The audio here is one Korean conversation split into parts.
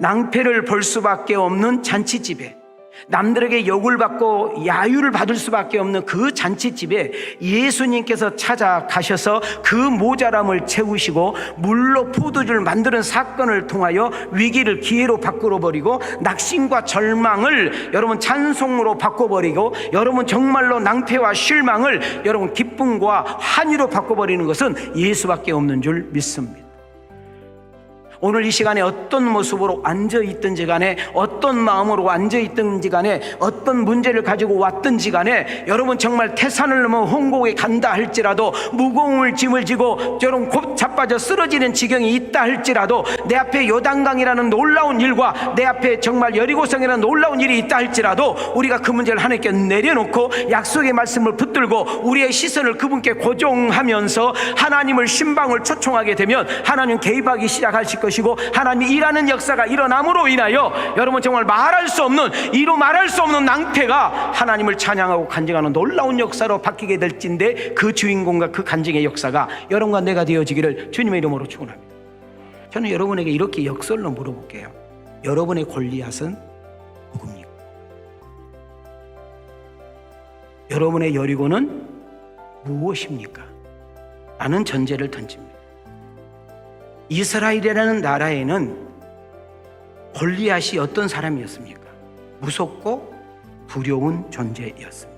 낭패를 볼 수밖에 없는 잔치집에 남들에게 욕을 받고 야유를 받을 수밖에 없는 그 잔치집에 예수님께서 찾아가셔서 그 모자람을 채우시고 물로 포도주를 만드는 사건을 통하여 위기를 기회로 바꾸어 버리고 낙심과 절망을 여러분 찬송으로 바꿔버리고 여러분 정말로 낭패와 실망을 여러분 기쁨과 환희로 바꿔버리는 것은 예수밖에 없는 줄 믿습니다. 오늘 이 시간에 어떤 모습으로 앉아 있든지 간에 어떤 마음으로 앉아 있든지 간에 어떤 문제를 가지고 왔든지 간에 여러분 정말 태산을 넘어 홍곡에 간다 할지라도 무거움을 짐을 지고 여러분 곧 자빠져 쓰러지는 지경이 있다 할지라도 내 앞에 요단강이라는 놀라운 일과 내 앞에 정말 여리고성이라는 놀라운 일이 있다 할지라도 우리가 그 문제를 하나님께 내려놓고 약속의 말씀을 붙들고 우리의 시선을 그분께 고정하면서 하나님을 신방을 초청하게 되면 하나님 개입하기 시작하실 것 이고 하나님이 일하는 역사가 일어남으로 인하여 여러분 정말 말할 수 없는 이로 말할 수 없는 낭패가 하나님을 찬양하고 간증하는 놀라운 역사로 바뀌게 될진데 그 주인공과 그 간증의 역사가 여러분과 내가 되어지기를 주님의 이름으로 축원합니다. 저는 여러분에게 이렇게 역설로 물어볼게요. 여러분의 골리앗은 누굽니까? 여러분의 여리고는 무엇입니까? 라는 전제를 던집니다. 이스라엘이라는 나라에는 골리앗이 어떤 사람이었습니까? 무섭고 두려운 존재였습니다.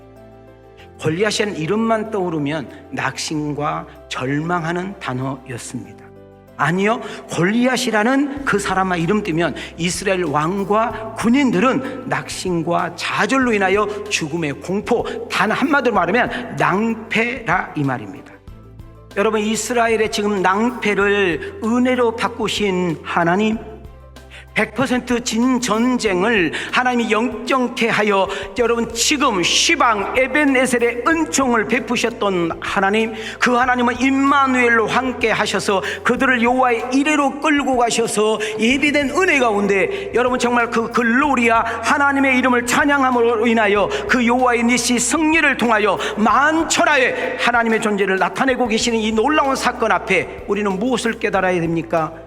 골리앗이라는 이름만 떠오르면 낙심과 절망하는 단어였습니다. 아니요, 골리앗이라는 그 사람만 이름 뜨면 이스라엘 왕과 군인들은 낙심과 좌절로 인하여 죽음의 공포, 단 한마디로 말하면 낭패라 이 말입니다. 여러분 이스라엘의 지금 낭패를 은혜로 바꾸신 하나님 100% 진 전쟁을 하나님이 영정케 하여 여러분 지금 시방 에벤에셀의 은총을 베푸셨던 하나님 그 하나님은 임마누엘로 함께 하셔서 그들을 여호와의 이래로 끌고 가셔서 예비된 은혜 가운데 여러분 정말 그 글로리아 하나님의 이름을 찬양함으로 인하여 그 여호와의 니시 승리를 통하여 만천하에 하나님의 존재를 나타내고 계시는 이 놀라운 사건 앞에 우리는 무엇을 깨달아야 됩니까?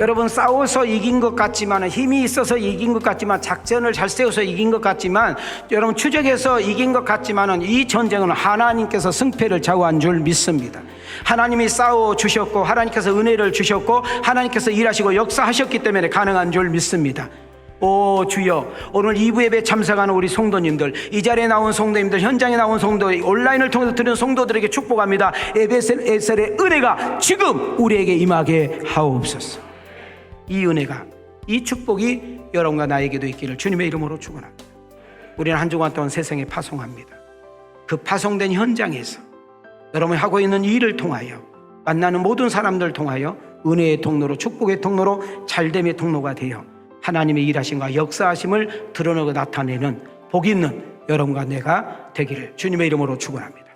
여러분 싸워서 이긴 것 같지만 힘이 있어서 이긴 것 같지만 작전을 잘 세워서 이긴 것 같지만 여러분 추적해서 이긴 것 같지만은 이 전쟁은 하나님께서 승패를 좌우한 줄 믿습니다. 하나님이 싸워 주셨고 하나님께서 은혜를 주셨고 하나님께서 일하시고 역사하셨기 때문에 가능한 줄 믿습니다. 오 주여 오늘 2부 예배 참석하는 우리 성도님들 이 자리에 나온 성도님들 현장에 나온 성도 온라인을 통해서 들은 성도들에게 축복합니다 에베셀의 은혜가 지금 우리에게 임하게 하옵소서 이 은혜가 이 축복이 여러분과 나에게도 있기를 주님의 이름으로 축원합니다. 우리는 한 주간 동안 세상에 파송합니다. 그 파송된 현장에서 여러분이 하고 있는 일을 통하여 만나는 모든 사람들 통하여 은혜의 통로로 축복의 통로로 잘됨의 통로가 되어 하나님의 일하심과 역사하심을 드러내고 나타내는 복 있는 여러분과 내가 되기를 주님의 이름으로 축원합니다.